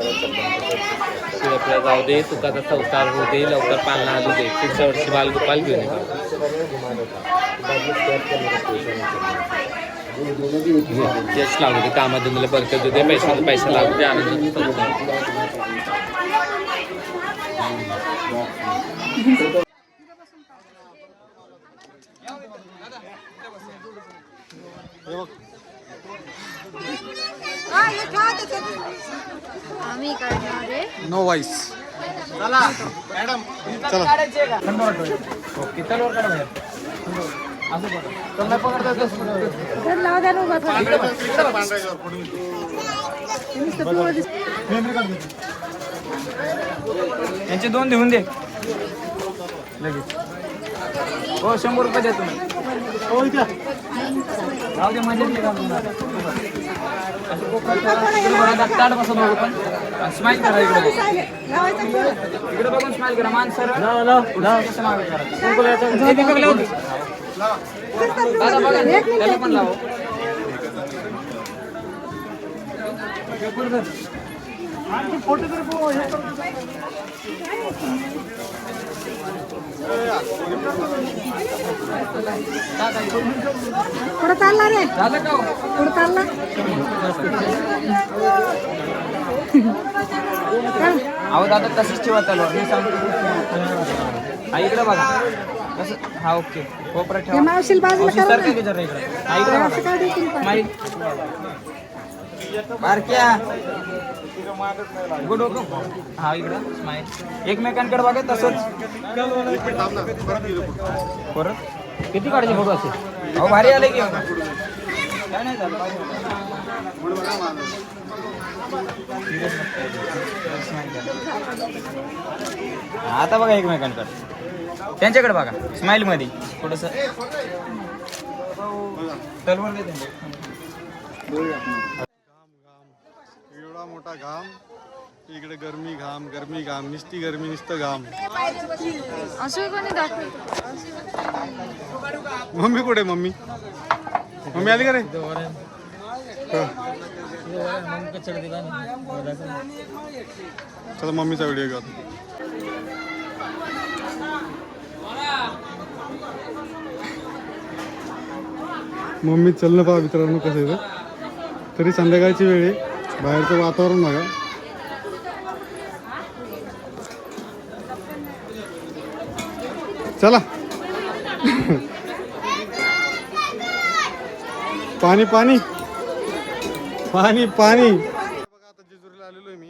शिवप्रिया जाऊ दे सुखाचा संसार होऊ दे लवकर पालना आलू दे पुढच्या वर्षी बालगोपाल घेऊन येतो लागू दे कामाधंद्याला बरकत दे पैशाला पैसा लागू दे आनंद आम्ही करणार आहे. नो वाईस तर लावा द्या ना उभा थोडा. नुसतं पिवळं दिसतं. यांचे दोन देऊन दे. लगेच. हो शंभर रुपये द्या तुम्ही. राहू दे ताट बसा दोघं पण. स्माईल करा इकडे. इकडे बघून स्माईल करा. मान सर. कसं मागे करा. हे. दादा बघा. त्याला पण लावा. पुढं चालला रे. हो? पुढं चालला. अहो दादा तसंच ठेवा तलवार मी सांगतो इकडे बघा. कसं हा ओके. हे ठेवा. मावशीला बाजूला इकडे. हा इकडे बारक्या. गुड ओके हा इकडं. स्माईल. एकमेकांकडे बघा तसंच. परत किती काढायचे फोटो असे? अहो भारी आले की. काय नाही झालं आता बघा एकमेकांकडे. त्यांच्याकडे बघा स्माईल मध्ये. थोडस. तलवार दे त्यांच्याकडे. मोठा घाम इकडे गरमी घाम गरमी घाम निस्ती गरमी नुसतं घाम. असं कोणी दाखवतो मम्मी कुठे मम्मी? मम्मी आली का रे. चला मम्मीचा व्हिडिओ घेऊ. मम्मी चलणं पहा मित्रांनो कसं येतं तरी संध्याकाळची वेळ आहे. बाहेरचं वातावरण बघा. चला. पाणी पाणी. पाणी पाणी.